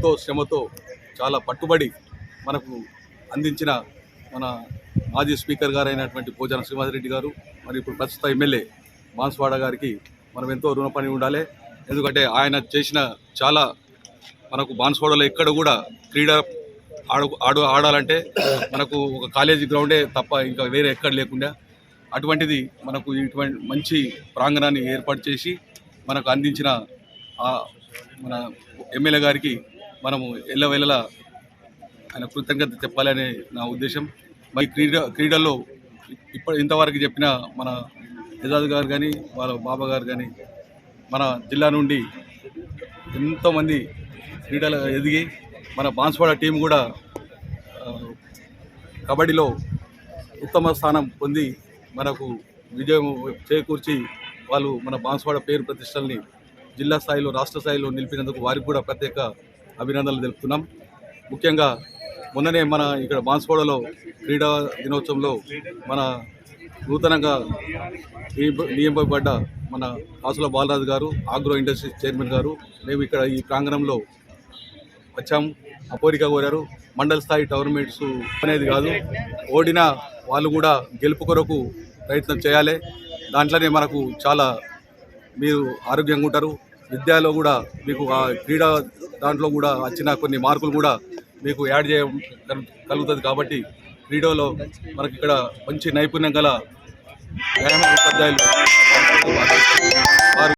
ఎంతో శ్రమతో చాలా పట్టుబడి మనకు అందించిన మన మాజీ స్పీకర్ గారైనటువంటి భోజన పోజాన శ్రీనివాసరెడ్డి గారు మరి ఇప్పుడు ప్రస్తుత ఎమ్మెల్యే బాన్స్వాడ గారికి మనం ఎంతో రుణపడి ఉండాలి. ఎందుకంటే ఆయన చేసిన చాలా మనకు బాన్స్వాడలో ఎక్కడ కూడా క్రీడ ఆడు ఆడు ఆడాలంటే మనకు ఒక కాలేజీ గ్రౌండే తప్ప ఇంకా వేరే ఎక్కడ లేకుండా అటువంటిది మనకు ఇటువంటి మంచి ప్రాంగణాన్ని ఏర్పాటు చేసి మనకు అందించిన మన ఎమ్మెల్యే గారికి మనము ఎల్లవేళలా ఆయన కృతజ్ఞత చెప్పాలనే నా ఉద్దేశం. మరి క్రీడ క్రీడల్లో ఇప్పటి ఇంతవరకు చెప్పిన మన యజాద్ గారు కానీ వాళ్ళ బాబా గారు కానీ మన జిల్లా నుండి ఎంతోమంది క్రీడలు ఎదిగి మన బాన్స్వాడ టీం కూడా కబడ్డీలో ఉత్తమ స్థానం పొంది మనకు విజయం చేకూర్చి వాళ్ళు మన బాన్స్వాడ పేరు ప్రతిష్టల్ని జిల్లా స్థాయిలో రాష్ట్ర స్థాయిలో నిలిపినందుకు వారికి కూడా ప్రత్యేక అభినందనలు తెలుపుతున్నాం. ముఖ్యంగా మొన్ననే మన ఇక్కడ బాన్స్కోడలో క్రీడా దినోత్సవంలో మన నూతనంగా నియమింపబడ్డ మన ఆసుల బాలరాజు గారు ఆగ్రో ఇండస్ట్రీస్ చైర్మన్ గారు మేము ఇక్కడ ఈ ప్రాంగణంలో వచ్చాము అపోరిక కోరారు. మండల స్థాయి టోర్నమెంట్స్ అనేది కాదు ఓడినా వాళ్ళు కూడా గెలుపు కొరకు ప్రయత్నం చేయాలి. దాంట్లోనే మనకు చాలా మీరు ఆరోగ్యంగా ఉంటారు. విద్యలో కూడా మీకు ఆ క్రీడా దాంట్లో కూడా వచ్చిన కొన్ని మార్కులు కూడా మీకు యాడ్ చేయడం కలు- కలుగుతుంది కాబట్టి క్రీడలో మనకి ఇక్కడ మంచి నైపుణ్యం గల వ్యాయామ ఉపాధ్యాయులు వారు